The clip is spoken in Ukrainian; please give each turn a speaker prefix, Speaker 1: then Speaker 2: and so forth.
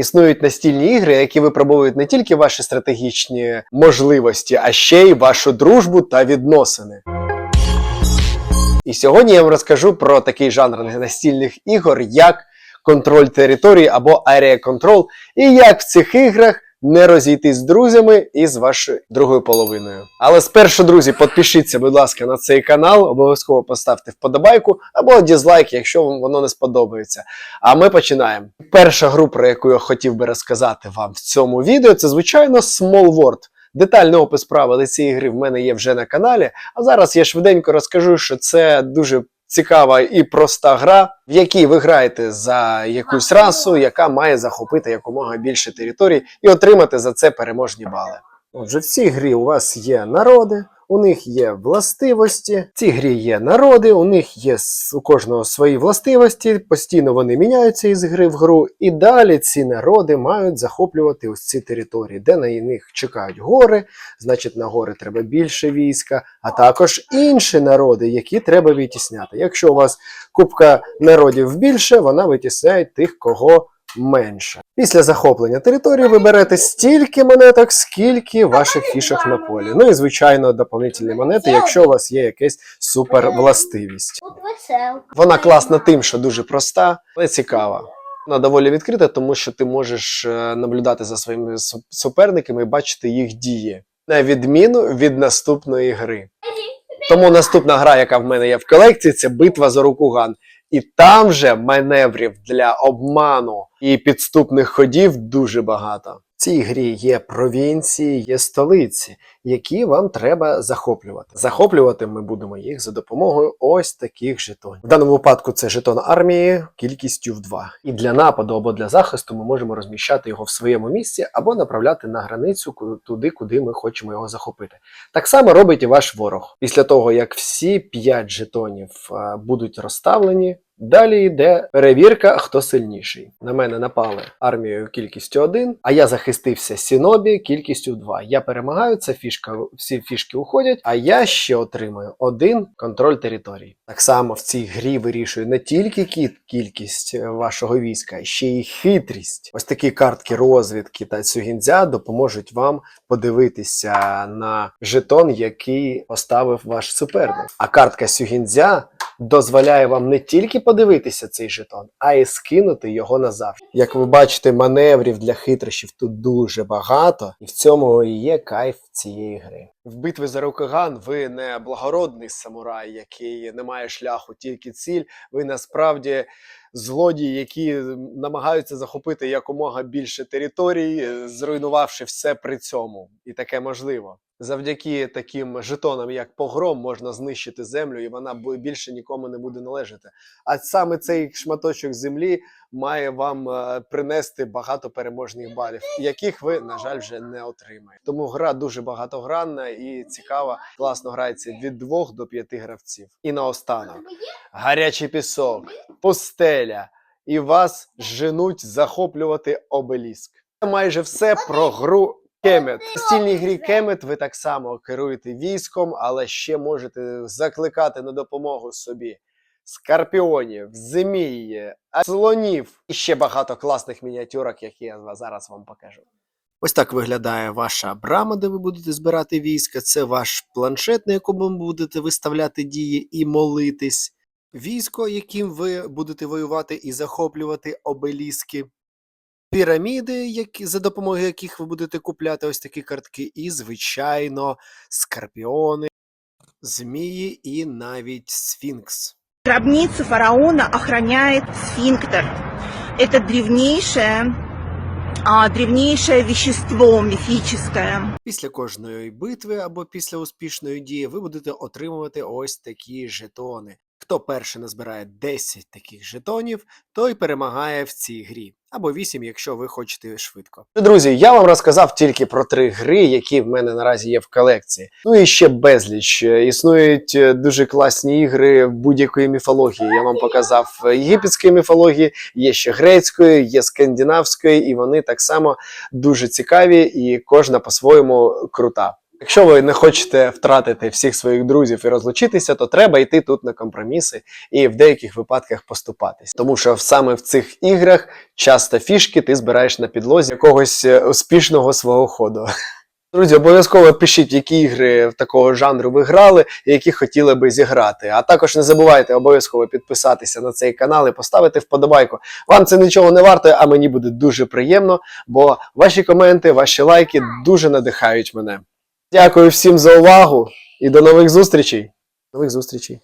Speaker 1: Існують настільні ігри, які випробовують не тільки ваші стратегічні можливості, а ще й вашу дружбу та відносини. І сьогодні я вам розкажу про такий жанр настільних ігор, як контроль території або Area Control, і як в цих іграх не розійтись з друзями і з вашою другою половиною. Але спершу, друзі, підпишіться, будь ласка, на цей канал, обов'язково поставте вподобайку або дізлайк, якщо вам воно не сподобається. А ми починаємо. Перша гру, про яку я хотів би розказати вам в цьому відео, це звичайно Small World. Детальний опис правил цієї гри в мене є вже на каналі. А зараз я швиденько розкажу, що це дуже цікава і проста гра, в якій ви граєте за якусь расу, яка має захопити якомога більше територій і отримати за це переможні бали. Отже, в цій грі у вас є народи, у них є властивості. В цій грі є народи, у них є у кожного свої властивості, постійно вони міняються із гри в гру, і далі ці народи мають захоплювати ось ці території, де на них чекають гори, значить на гори треба більше війська, а також інші народи, які треба витісняти. Якщо у вас кубка народів більше, вона витісняє тих, кого менше. Після захоплення території ви берете стільки монеток, скільки ваших фішок на полі. Ну і звичайно, доповнительні монети, якщо у вас є якась супервластивість. Вона класна тим, що дуже проста, але цікава. Вона доволі відкрита, тому що ти можеш е, наблюдати за своїми суперниками і бачити їх дії, на відміну від наступної гри. Тому наступна гра, яка в мене є в колекції, це битва за Рукуган. І там же маневрів для обману і підступних ходів дуже багато. Цій грі є провінції, є столиці, які вам треба захоплювати. Захоплювати ми будемо їх за допомогою ось таких жетонів. В даному випадку це жетон армії кількістю в 2. І для нападу або для захисту ми можемо розміщати його в своєму місці або направляти на границю туди, куди ми хочемо його захопити. Так само робить і ваш ворог. Після того, як всі 5 жетонів будуть розставлені, далі йде перевірка, хто сильніший. На мене напали армією кількістю 1, а я захистився Сінобі кількістю 2. Я перемагаю, ця фішка, всі фішки уходять, а я ще отримую один контроль території. Так само в цій грі вирішує не тільки кіт кількість е, вашого війська, ще й хитрість. Ось такі картки розвідки та цюгіндзя допоможуть вам подивитися на жетон, який поставив ваш суперник. А картка Сюгіндзя дозволяє вам не тільки подивитися цей жетон, а й скинути його назавжди. Як ви бачите, маневрів для хитрощів тут дуже багато, і в цьому і є кайф цієї гри. В битві за Рокоган ви не благородний самурай, який не має шляху, тільки ціль. Ви насправді злодії, які намагаються захопити якомога більше територій, зруйнувавши все при цьому. І таке можливо. Завдяки таким жетонам, як погром, можна знищити землю, і вона більше нікому не буде належати. А саме цей шматочок землі має вам е, принести багато переможних балів, яких ви, на жаль, вже не отримаєте. Тому гра дуже багатогранна і цікава. Класно грається від двох до п'яти гравців. І наостанок гарячий пісок, пустеля, і вас женуть захоплювати обеліск. Це майже все про гру. Кемет. В стільній грі Кемет ви так само керуєте військом, але ще можете закликати на допомогу собі скорпіонів, змій, слонів і ще багато класних мініатюрок, які я зараз вам покажу. Ось так виглядає ваша брама, де ви будете збирати війська. Це ваш планшет, на якому ви будете виставляти дії і молитись. Військо, яким ви будете воювати і захоплювати обеліски. Піраміди, які, за допомогою яких ви будете купляти ось такі картки, і, звичайно, скорпіони, змії і навіть сфінкс.
Speaker 2: Гробницу фараона охраняет сфинктер. Это древнейшее, а, древнейшее вещество міфічне.
Speaker 1: Після кожної битви або після успішної дії ви будете отримувати ось такі жетони. Хто перший назбирає 10 таких жетонів, той перемагає в цій грі. Або 8, якщо ви хочете швидко. Друзі, я вам розказав тільки про три гри, які в мене наразі є в колекції. Ну і ще безліч. Е, Існують е, дуже класні ігри будь-якої міфології. Я вам показав е, єгипетської міфології, є ще грецької, є скандинавської, і вони так само дуже цікаві, і кожна по-своєму крута. Якщо ви не хочете втратити всіх своїх друзів і розлучитися, то треба йти тут на компроміси і в деяких випадках поступатись. Тому що саме в цих іграх часто фішки ти збираєш на підлозі якогось е, успішного свого ходу. Друзі, обов'язково пишіть, які ігри такого жанру ви грали і які хотіли би зіграти. А також не забувайте обов'язково підписатися на цей канал і поставити вподобайку. Вам це нічого не варто, а мені буде дуже приємно, бо ваші коменти, ваші лайки дуже надихають мене. Дякую всім за увагу і до нових зустрічей. Нових зустрічей.